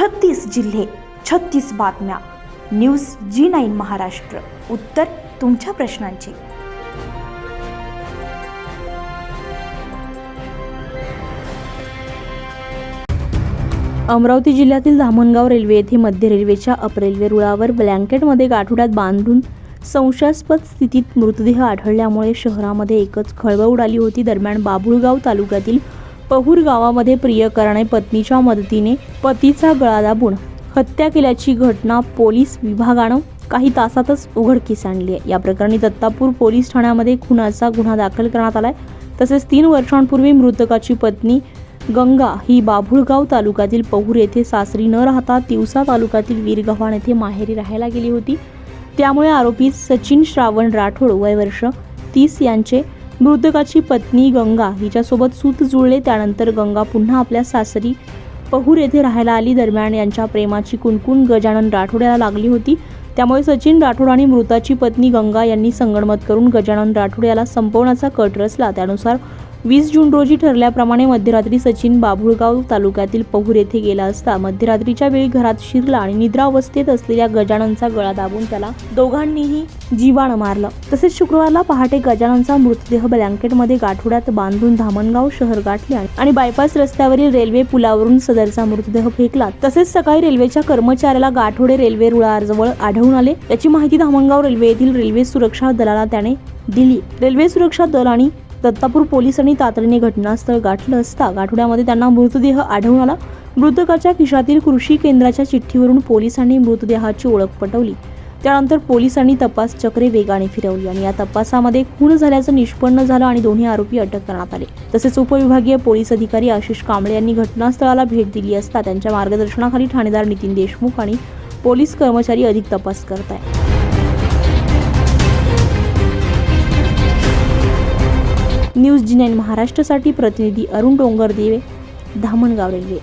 छत्तीस जिल्हे छत्तीस बातम्या. News G nine Maharashtra. उत्तर तुमच्या प्रश्नांची. अमरावती जिल्ह्यातील धामणगाव रेल्वे येथे मध्य रेल्वेच्या अप रेल्वे रुळावर ब्लँकेटमध्ये गाठोड्यात बांधून संशयास्पद स्थितीत मृतदेह आढळल्यामुळे शहरामध्ये एकच खळबळ उडाली होती. दरम्यान बाभुळगाव तालुक्यातील पहूर गावामध्ये प्रियकराने पत्नीच्या मदतीने पतीचा गळा दाबून हत्या केल्याची घटना पोलीस विभागानं काही तासातच उघडकीस आणली आहे. या प्रकरणी दत्तापूर पोलीस ठाण्यामध्ये खुनाचा गुन्हा दाखल करण्यात आलाय. तसेच तीन वर्षांपूर्वी मृतकाची पत्नी गंगा ही बाभुळगाव तालुक्यातील पहूर येथे सासरी न राहता तिवसा तालुक्यातील वीरगव्हाण येथे माहेरी राहायला गेली होती. त्यामुळे आरोपी सचिन श्रावण राठोड वय वर्ष तीस यांचे मृतकाची पत्नी गंगा हिच्यासोबत सूत जुळले. त्यानंतर गंगा पुन्हा आपल्या सासरी पहूर येथे राहायला आली. दरम्यान यांच्या प्रेमाची कुणकुण गजानन राठोड याला लागली होती. त्यामुळे सचिन राठोड आणि मृताची पत्नी गंगा यांनी संगणमत करून गजानन राठोड याला संपवण्याचा कट रचला. त्यानुसार वीस जून रोजी ठरल्याप्रमाणे मध्यरात्री सचिन बाभुळगाव तालुक्यातील पहूर येथे गेला असता मध्यरात्रीच्या वेळी घरात शिरला आणि निद्रावस्थेत असलेल्या गजाननचा गळा दाबून त्याला दोघांनीही जीवाण मारलं. तसेच शुक्रवारला पहाटे गजाननचा मृतदेह ब्लँकेटमध्ये गाठोड्यात बांधून धामणगाव शहर गाठले आणि बायपास रस्त्यावरील रेल्वे पुलावरून सदरचा मृतदेह फेकला. तसेच सकाळी रेल्वेच्या कर्मचाऱ्याला गाठोडे रेल्वे रुळाजवळ आढळून आले. याची माहिती धामणगाव रेल्वे येथील रेल्वे सुरक्षा दलाला त्याने दिली. रेल्वे सुरक्षा दल आणि दत्तापूर पोलिसांनी तातडीने घटनास्थळ गाठलं असता गाठोड्यामध्ये त्यांना मृतदेह आढळून आला. मृतकाच्या खिशातील कृषी केंद्राच्या चिठ्ठीवरून पोलिसांनी मृतदेहाची ओळख पटवली. त्यानंतर पोलिसांनी तपास चक्रे वेगाने फिरवली आणि या तपासामध्ये खून झाल्याचं निष्पन्न झालं आणि दोन्ही आरोपी अटक करण्यात आले. तसेच उपविभागीय पोलीस अधिकारी आशिष कांबळे यांनी घटनास्थळाला भेट दिली असता त्यांच्या मार्गदर्शनाखाली ठाणेदार नितीन देशमुख आणि पोलीस कर्मचारी अधिक तपास करत आहेत न्यूज जी नाईन महाराष्ट्रासाठी प्रतिनिधी अरुण डोंगरदेवे धामणगाव रेल्वे.